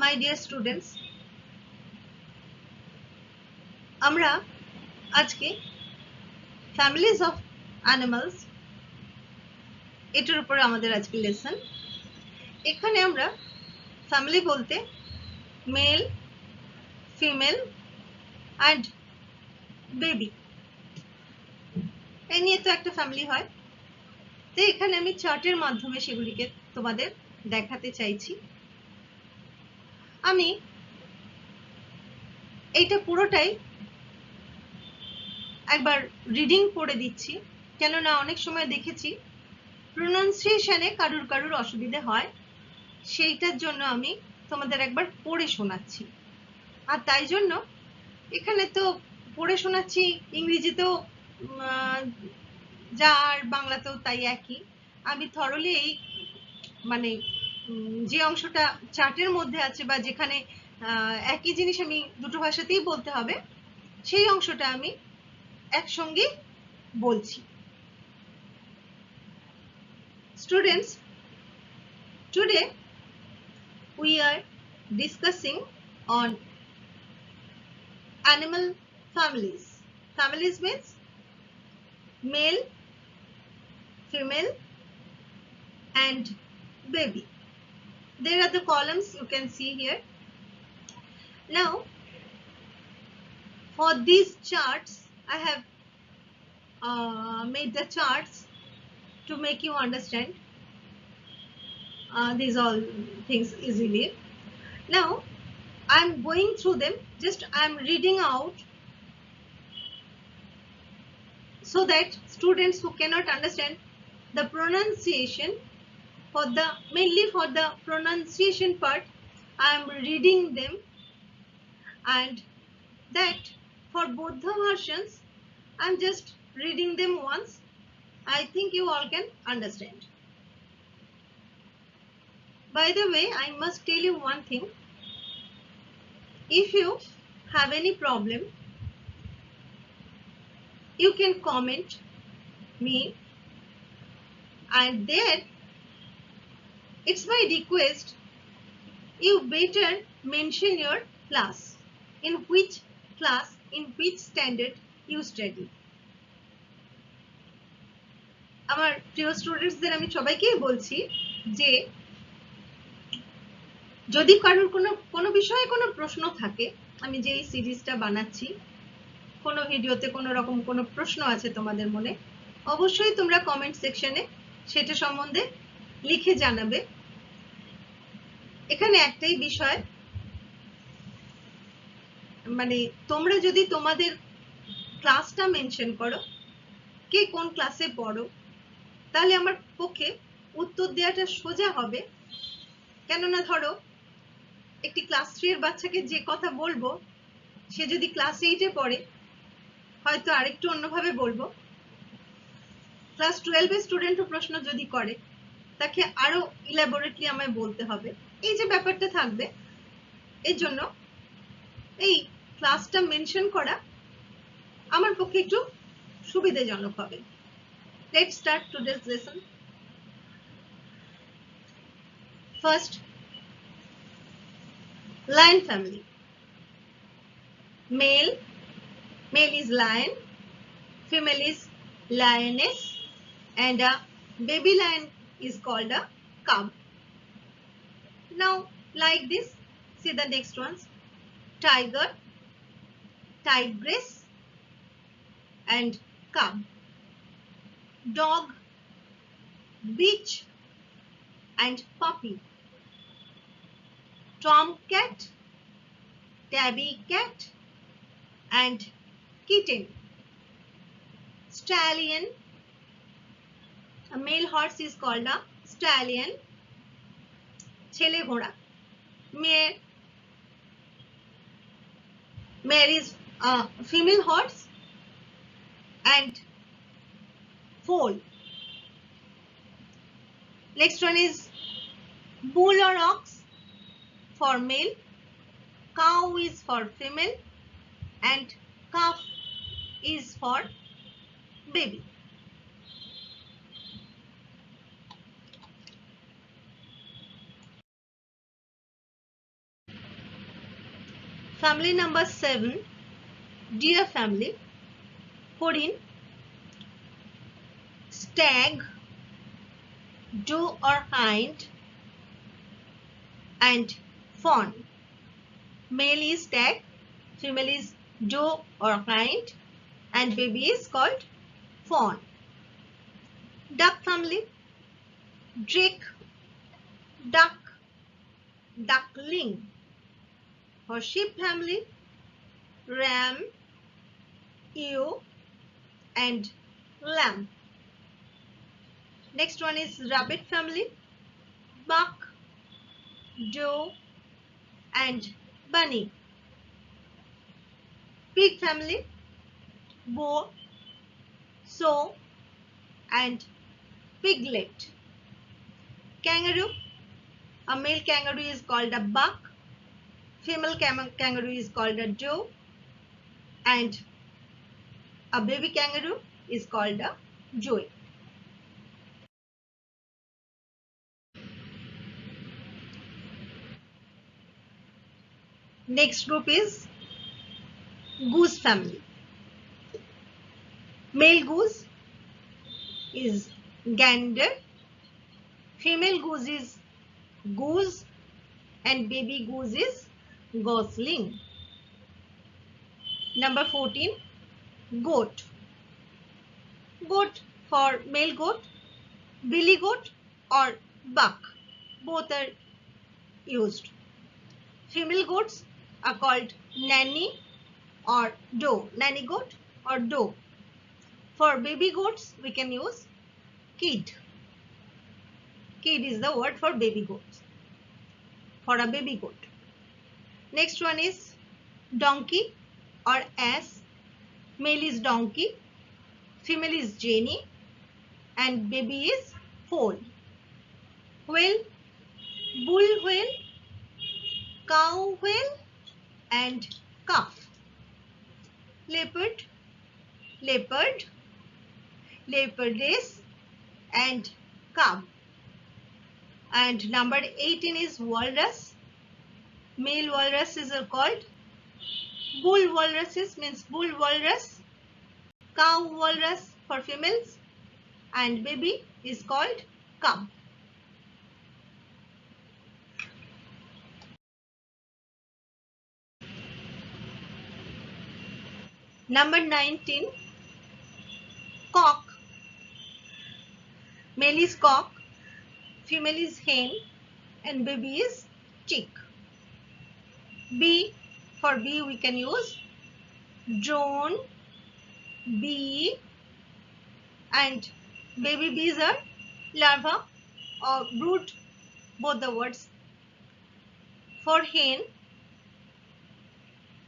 My dear students আমরা আজকে families of animals এটার উপরে আমাদের আজকে লেসন এখানে আমরা ফ্যামিলি বলতে মেল ফিমেল অ্যান্ড বেবি এই নিয়ে তো একটা ফ্যামিলি হয়। তো এখানে আমি চার্টের মাধ্যমে সেগুলিকে তোমাদের দেখাতে চাইছি। আমি এইটা পুরোটাই একবার রিডিং পড়ে দিচ্ছি। কেননা অনেক সময় দেখেছি প্রোনাউন্সিয়েশনে কারুর কারুর অসুবিধে হয়। সেইটার জন্য আমি তোমাদের একবার পড়ে শোনাচ্ছি। আর তাই জন্য এখানে তো পড়ে শোনাচ্ছি, ইংরেজিতেও যা আর বাংলাতেও তাই একই। আমি থরলি এই মানে যে অংশটা চার্টের মধ্যে আছে বা যেখানে একই জিনিস আমি দুটো ভাষাতেই বলতে হবে, সেই অংশটা আমি একসঙ্গে বলছি। Students today we are discussing on animal families. Families means male, female and baby. There are the columns you can see here. Now for these charts i have uh, made the charts to make you understand uh, these all things easily. Now i'm going through them. Just i'm reading out so that students who cannot understand the pronunciation for the mainly for the pronunciation part i am reading them. And that for both the versions i'm just reading them once. I think you all can understand. By the way i must tell you one thing. If you have any problem you can comment me. And there it's my request. You better mention your class. In which class, in which standard you study? আমার প্রিয় স্টুডেন্টসদের আমি সবাইকেই বলছি যে, যদি কারোর কোনো কোনো বিষয়ে কোনো প্রশ্ন থাকে, আমি যে এই সিরিজটা বানাচ্ছি, কোনো ভিডিওতে কোনো রকম কোনো প্রশ্ন আছে তোমাদের মনে, অবশ্যই তোমরা কমেন্ট সেকশনে সেটা সম্বন্ধে লিখে জানাবে। এখানে একটাই বিষয় মানে তোমরা যদি তোমাদের ক্লাসটা মেনশন করো, কে কোন ক্লাসে পড়ো, তাহলে আমার পক্ষে উত্তর দেওয়াটা সোজা হবে। কেননা ধরো, একটি ক্লাস থ্রি এর বাচ্চাকে যে কথা বলব, সে যদি ক্লাস এইটে পড়ে, হয়তো আরেকটু অন্যভাবে বলব। ক্লাস টুয়েলভের স্টুডেন্টও প্রশ্ন যদি করে তাকে আরও ইলাবোরেটলি আমায় বলতে হবে। এই যে ব্যাপারটা থাকবে, এর জন্য এই ক্লাসটা মেনশন করা আমার পক্ষে একটু সুবিধাজনক হবে। Let start today's lesson first family. Male male is lion, female is lioness and a baby lion is called a cub now like this see the next ones tiger tigress and cub dog bitch and puppy tomcat, tabby cat, and kitten. Stallion a male horse is called a stallion. Chele ghoda. Mare mare is a female horse and foal. Next one is bull or ox for male. Cow is for female and calf is for baby. Family number 7. Dear family. Horin. Stag. Doe or hind. And fawn. Male is stag. Female is doe or hind. And baby is called fawn. Duck family. Drake. Duck. Duckling for sheep family, ram, ewe and lamb. Next one is rabbit family, buck, doe and bunny. Pig family, boar, sow and piglet. Kangaroo, a male kangaroo is called a buck female kangaroo is called a doe and a baby kangaroo is called a joey. Next group is goose family. Male goose is gander, female goose is goose and baby goose is gosling. Number 14, goat. Goat for male goat, billy goat or buck. Both are used. Female goats are called nanny or doe. Nanny goat or doe. For baby goats, we can use kid. Kid is the word for baby goats. For a baby goat. Next one is donkey or ass. Male is donkey, female is Jenny and baby is foal. Whale, bull whale, cow whale and calf. Leopard, leopard, leopardess and cub. And number 18 is walrus male walruses are called bull walruses means bull walrus cow walrus for females and baby is called cub. Number 19 cock. Male is cock female is hen and baby is chick B for B we can use drone, bee and baby bees are larva or brood both the words. For hen,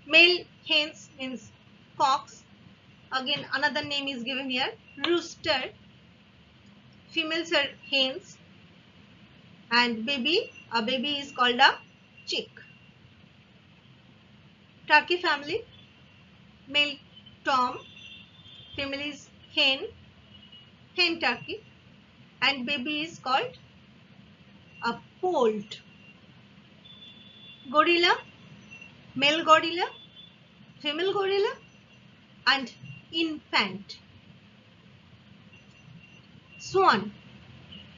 male hens means cocks. Again another name is given here rooster. Females are hens and baby a baby is called a chick turkey family male tom female is hen hen turkey and baby is called a poult. Gorilla male gorilla female gorilla and infant. Swan.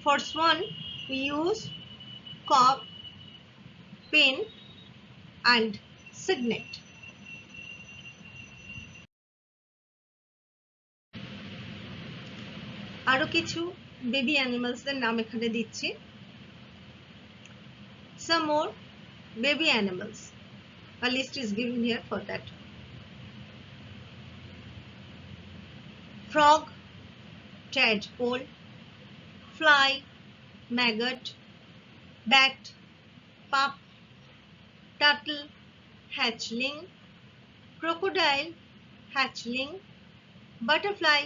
For swan we use cob pin and signet আরো কিছু baby অ্যানিমালসদের নাম এখানে দিচ্ছি some more baby animals a list is given here for that frog tadpole fly maggot bat pup turtle hatchling crocodile hatchling butterfly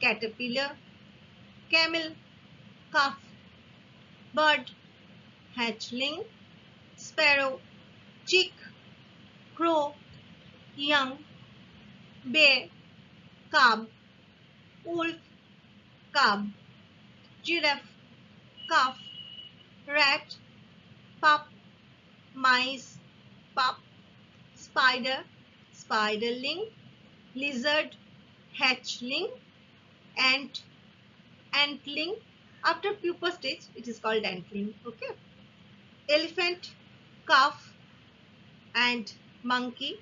caterpillar camel, calf, bird, hatchling, sparrow, chick, crow, young, bear, cub, wolf, cub, giraffe, calf, rat, pup, mice, pup, spider spiderling lizard hatchling ant antling after pupa stage it is called antling okay elephant calf and monkey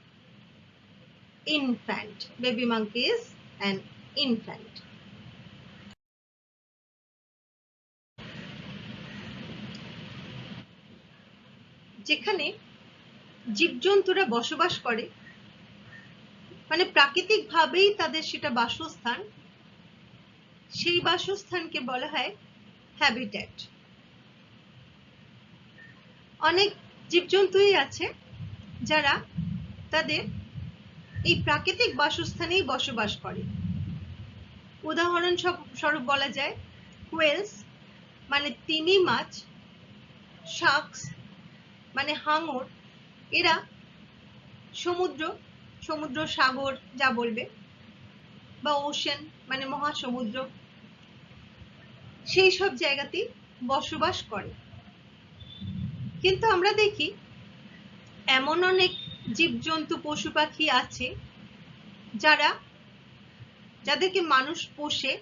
infant baby monkey is an infant যেখানে জীবজন্তুরা বসবাস করে মানে প্রাকৃতিক ভাবেই তাদের সেটা বাসস্থান। সেই বাসস্থানকে বলা হয় হ্যাবিট্যাট অনেক জীবজন্তুই আছে যারা তাদের এই প্রাকৃতিক বাসস্থানেই বসবাস করে। উদাহরণ স্বরূপ বলা যায় কোয়েলস মানে তিমি মাছ শার্কস মানে হাঙর এরা সমুদ্র সমুদ্র, সাগর যা বলবে, বা ওশেন মানে মহাসমুদ্র, সেই সব জায়গাতেই বসবাস করে। কিন্তু আমরা দেখি, এমন অনেক জীবজন্তু, পশু পাখি আছে, যারা, যাদেরকে মানুষ পোষে,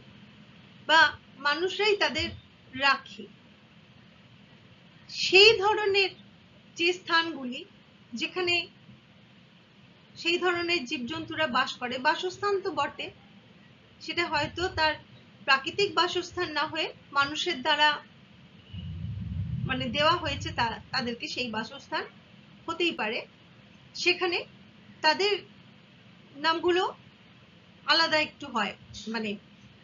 বা মানুষরাই তাদের রাখে। সেই ধরনের যে স্থানগুলি যেখানে সেই ধরনের জীবজন্তুরা বাস করে। বাসস্থান তো বটে। সেটা হয়তো তার প্রাকৃতিক বাসস্থান না হয়ে মানুষের দ্বারা মানে দেওয়া হয়েছে তাদেরকে সেই বাসস্থান হতেই পারে। সেখানে তাদের নামগুলো আলাদা একটু হয়। মানে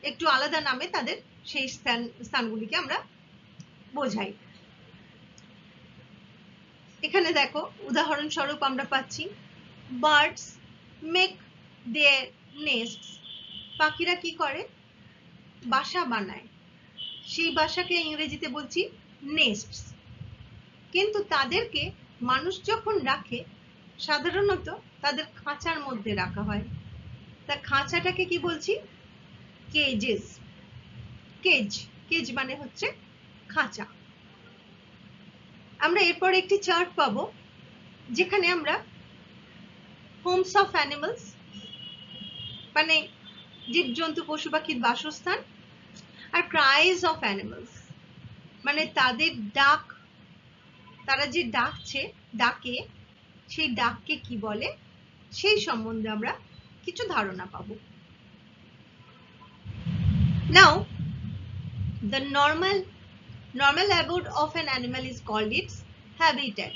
একটু আলাদা নামে তাদের সেই স্থান স্থানগুলিকে আমরা বোঝাই। এখানে দেখো, উদাহরণস্বরূপ আমরা পাচ্ছি, বার্ডস মেক দেয়ার নেস্ট পাখিরা কি করে? বাসা বানায়। সেই বাসাকে ইংরেজিতে বলছি নেস্ট কিন্তু তাদেরকে মানুষ যখন রাখে, সাধারণত তাদের খাঁচার মধ্যে রাখা হয়। তা খাঁচাটাকে কি বলছি? কেজেস। কেজ কেজ মানে হচ্ছে খাঁচা। আমরা এরপর একটি চার্ট পাবো, যেখানে আমরা হোমস অফ অ্যানিমালস মানে জীবজন্তু, পশু পাখির বাসস্থান আর ক্রাইজ অফ অ্যানিমালস মানে তাদের ডাক, তারা যে ডাকছে, ডাকে, সেই ডাককে কি বলে, সেই সম্বন্ধে আমরা কিছু ধারণা পাব। Now the normal normal abode of an animal is called its habitat.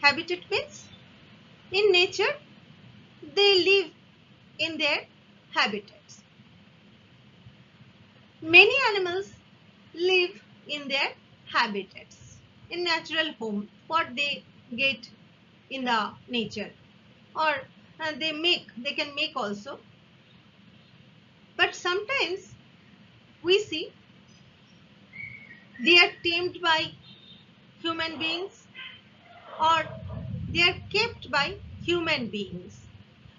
Habitat means in nature they live in their habitats. Many animals live in their habitats in natural home what they get in the nature. Or uh, they make they can make also. But sometimes we see they are tamed by human beings or they are kept by human beings.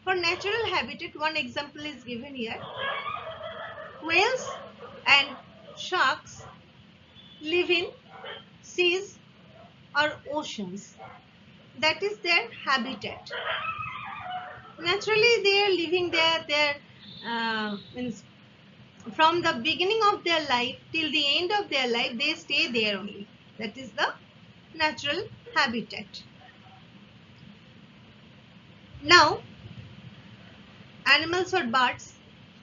For natural habitat one example is given here. Whales and sharks live in seas or oceans. That is their habitat. Naturally they are living there their uh, from the beginning of their life till the end of their life they stay there only. That is the natural habitat. Now animals or birds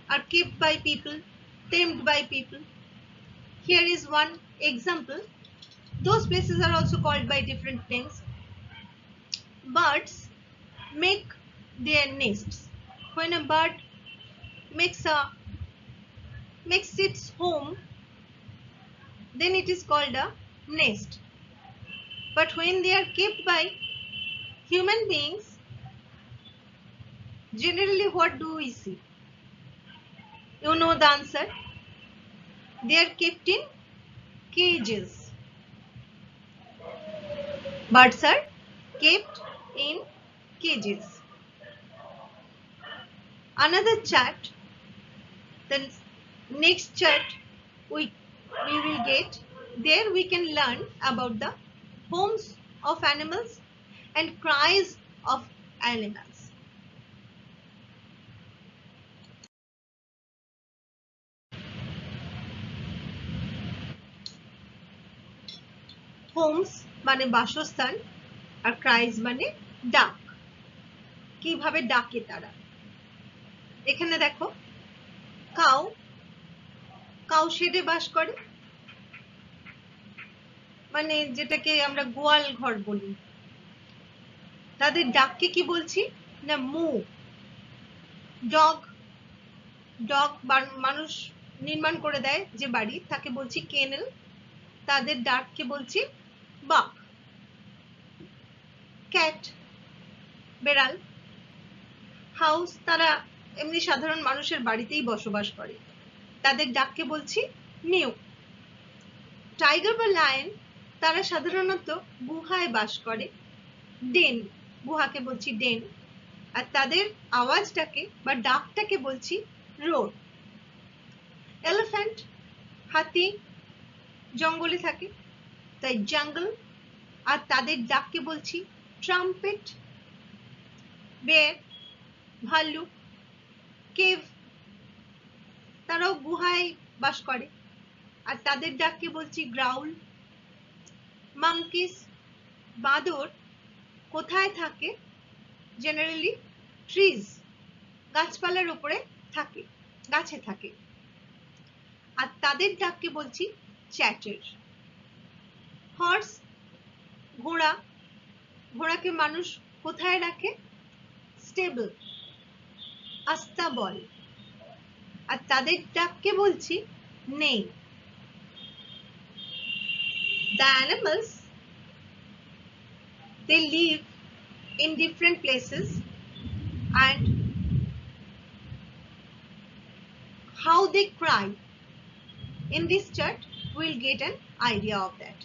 are kept by people tamed by people. Here is one example. Those places are also called by different names. Birds make their nests. When a bird makes a makes its home then it is called a nest. But when they are kept by human beings generally what do we see? You know the answer. They are kept in cages. Birds are kept in cages. Another chart the next chart we we will get there we can learn about the homes of animals and cries of animals. Homes মানে বাসস্থান আর cries মানে ডাক কিভাবে ডাকে তারা এখানে দেখো cow cow শেডে বাস করে। মানে যেটাকে আমরা গোয়াল ঘর বলি। তাদের ডাককে কি বলছি? না, মু। ডগ। ডগ মানুষ নির্মাণ করে দেয় যে বাড়ি, তাকে বলছি কেনেল। তাদের ডাককে বলছি বাক ক্যাট। বেড়াল। হাউস, তারা এমনি সাধারণ মানুষের বাড়িতেই বসবাস করে। তাদের ডাককে বলছি মিউ টাইগার বা লায়ন, তারা সাধারণত গুহায় বাস করে। ডেন, গুহাকে বলছি ডেন। আর তাদের আওয়াজটাকে বা ডাকটাকে বলছি রোড এলিফ্যান্ট, হাতি, জঙ্গলে থাকে, তাই জঙ্গল। আর তাদের ডাককে বলছি ট্রাম্পেট, বের, ভাল্লুক, কেভ। তারাও গুহায় বাস করে। আর তাদের ডাককে বলছি গ্রাউল মাংকিস বাঁদর, কোথায় থাকে? জেনারেলি ট্রিজ গাছপালার উপরে থাকে, গাছে থাকে। আর তাদের ডাককে বলছি চ্যাটের হর্স ঘোড়া, ঘোড়াকে মানুষ কোথায় রাখে? স্টেবল আস্তাবল। আর তাদের ডাককে বলছি নেই the animals they live in different places and how they cry in this chart we'll get an idea of that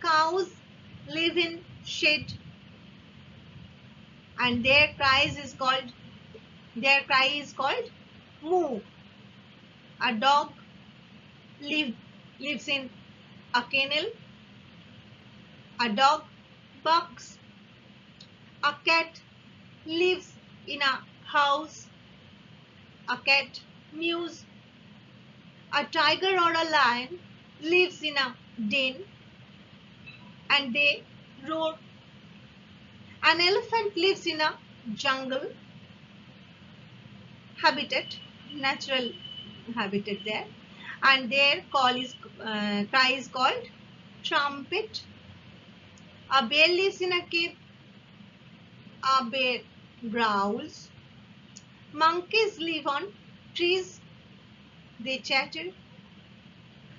cows live in shed and their cries is called their cry is called moo a dog live, lives in a kennel. A dog barks. A cat lives in a house. A cat mews. A tiger or a lion lives in a den and they roar. An elephant lives in a jungle habitat, natural habitat there, and their call is uh, cry is called trumpet. A bear lives in a cave. A bear growls. Monkeys live on trees. They chatter.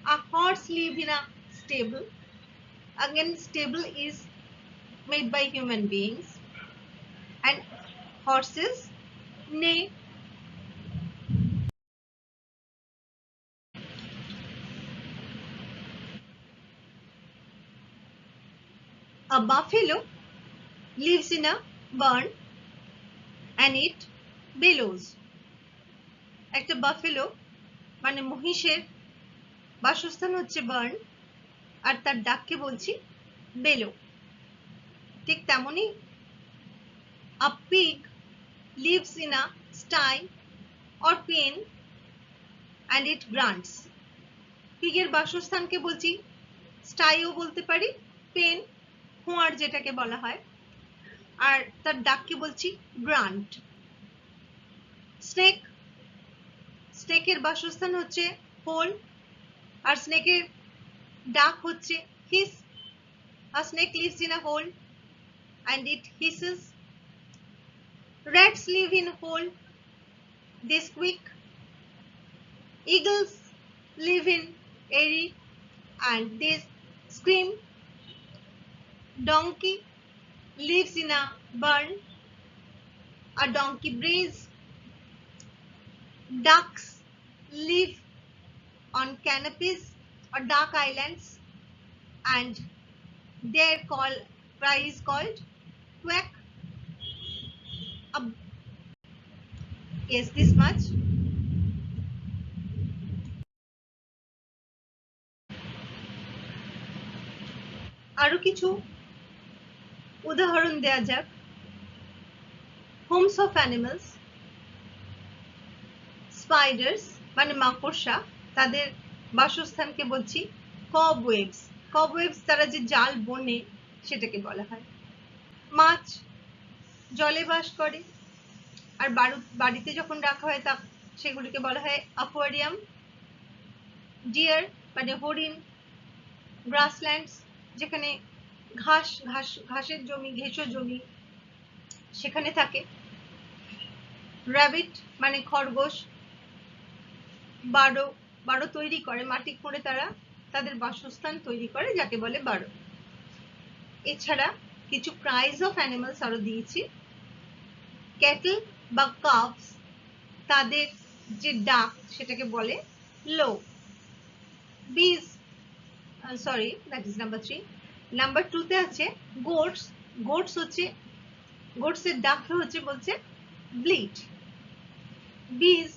A horse live in a stable. Again, stable is made by human beings. And horses neigh. A buffalo lives in a barn and it bellows. একটা buffalo মানে মহিষের বাসস্থান হচ্ছে burn আর তার ডাককে বলছি bellow ঠিক তেমনই a pig lives in a sty or pen and it grunts পিগের বাসস্থানকে বলছি স্টাইও বলতে পারি পেন হুঁয়ার যেটাকে বলা হয়। আর তার ডাককে বলছি? গ্রান্ট। স্নেক, স্নেকের বাসস্থান হচ্ছে হোল, আর স্নেকের ডাক হচ্ছে hiss, R snake lives in a and it hisses rats live in hole this quick eagles live in eyrie and this scream Donkey lives in a barn. A donkey brays. Ducks live on canopies or dark islands and their call cry is called quack. A- yes, this much. আরো কিছু উদাহরণ দেয়া যাক। Holmes of animals spider's মানে মাকড়সা, তাদের বাসস্থানকে বলছি কবওয়েবস কবওয়েবস তারা যে জাল বনে সেটাকে বলা হয়। মাছ জলে বাস করে। আর বাড়িতে যখন রাখা হয় তা সেগুলিকে বলা হয় অ্যাকোয়ারিয়াম ডিয়ার মানে হরিণ গ্রাসল্যান্ডস যেখানে ঘাস ঘাস, ঘাসের জমি ঘেঁষো জমি সেখানে থাকে। র্যাবিট মানে খরগোশ, বারো বারো তৈরি করে, মাটি করে তারা তাদের বাসস্থান তৈরি করে, যাকে বলে বারো। এছাড়া কিছু প্রাইজ অফ অ্যানিমালস আরও দিয়েছি। ক্যাটল বা কাপস তাদের যে ডাক সেটাকে বলে লো বিজ sorry that is number three number টুতে আছে গোটস গোটস হচ্ছে গোটসের ডাক হচ্ছে বলছে ব্লিট বিজ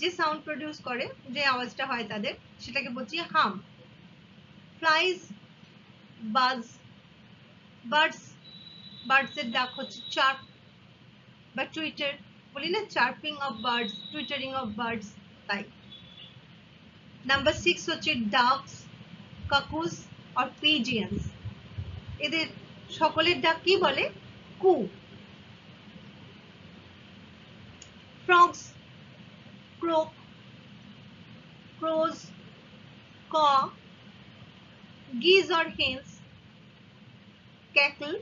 যে সাউন্ড প্রডিউস করে, যে আওয়াজটা হয় তাদের, সেটাকে বলছি হাম ফ্লাইজ বাজ বার্ডস বার্ডস এর ডাক হচ্ছে চার্প বা টুইটার বলি না chirping of birds twittering of birds তাই। নাম্বার সিক্স হচ্ছে ডাকস কাকুস আর পিজিয়ান্স এদের সকলের ডাক কি বলে coo frogs croak crows caw geese or hens cackle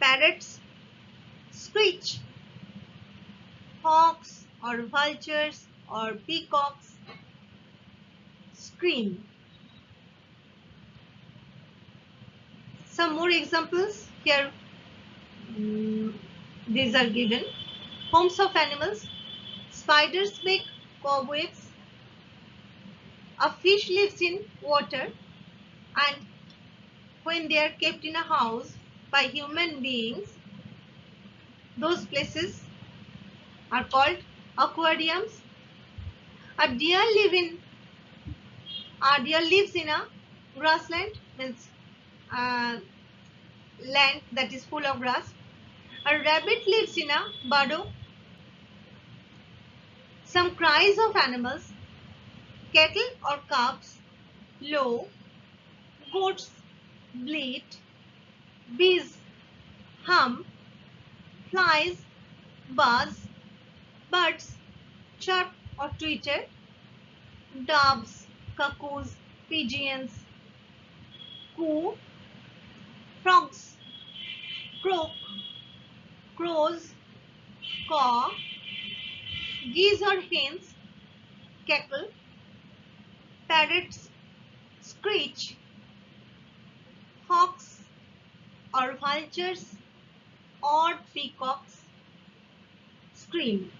parrots screech hawks or vultures or peacocks scream some more examples? Here. Um, these are given. Homes of animals. Spiders make cobwebs. A fish lives in water. And when they are kept in a house by human beings those places are called aquariums. A deer live in a deer lives in a grassland means uh, land that is full of grass. A rabbit lives in a burrow. Some cries of animals cattle or calves low. Goats bleat. Bees hum. Flies buzz. Birds chirp or twitter. Doves cuckoos pigeons coo frogs. Croak crows caw geese or hens cackle parrots screech hawks or vultures or peacocks scream